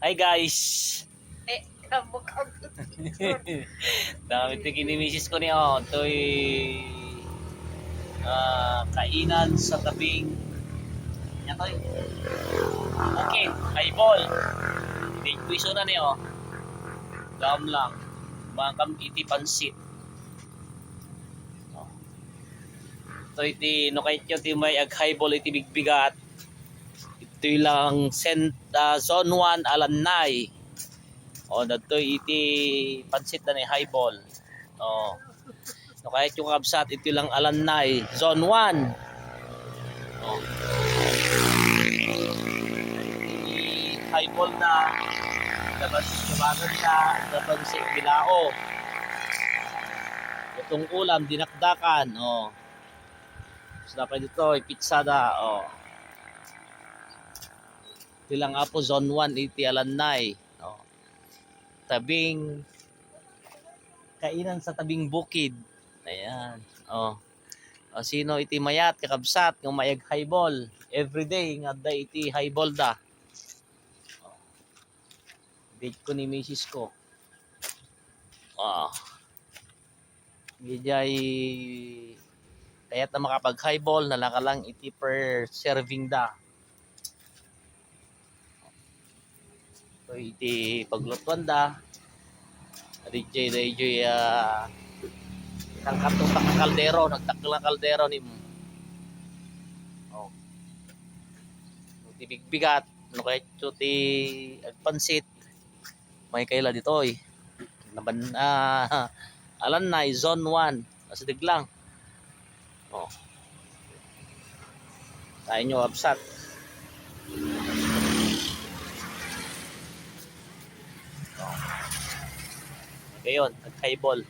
Hi guys! Eh, kamukha Dami ito kinimisis ko niyo. Ito'y ah, kainan sa tabing yan to Okay, highball. Hindi ko iso na niyo. Dam lang. Makam iti pansit. Oh. Ito iti no kahit yung iti may ag highball iti bigbigat. Ito lang sent ah, zone 1 alanay. O, dito iti pansit na ni highball. O. No, kahit yung kabsat, ito lang alanay. Zone 1. O. Iti highball na. Dapat sumagan na. Dapat si bilao. Itong ulam, dinakdakan. O. So, dapat dito, ipitsada. O. Ito lang apo, zone 1, iti alanay. O tabing kainan sa tabing bukid. Ayan. Oh. O sino iti mayat kakabsat ng mayag highball every day nga da iti highball da. Oh. Date ko ni misis ko. Ah. Gijay kaya't na makapag highball na lang iti per serving da. So iti paglutuan da. DJ DJ uh, kangkatong ka kaldero, nagtakal kaldero ni mo. Oh. Iti bigbigat, no kay ti agpansit. May kaila dito eh. Naban ah alan na zone 1. Asidig lang. Oh. Tayo nyo absat. Ngayon, nag-highball.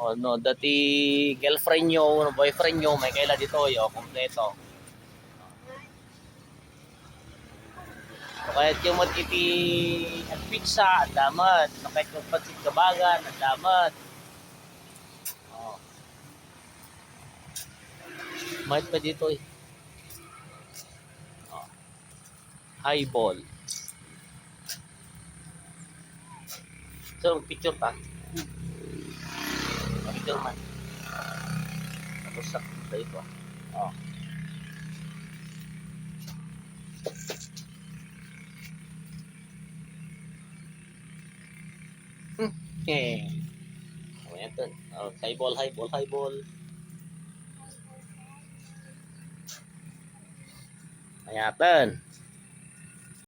Oh, no, dati girlfriend nyo, boyfriend nyo, may kaila dito, yo, kompleto. Kahit yung matiti at pizza, ang damat. Kahit yung pansit kabagan, ang damat. Oh. Mahit pa dito eh. Oh. Highball. So, picture pa. Picture man. Tapos sa sa ito. Oh. Hmm. Eh. Oh, yan to. Oh, highball, highball, highball. Ayan.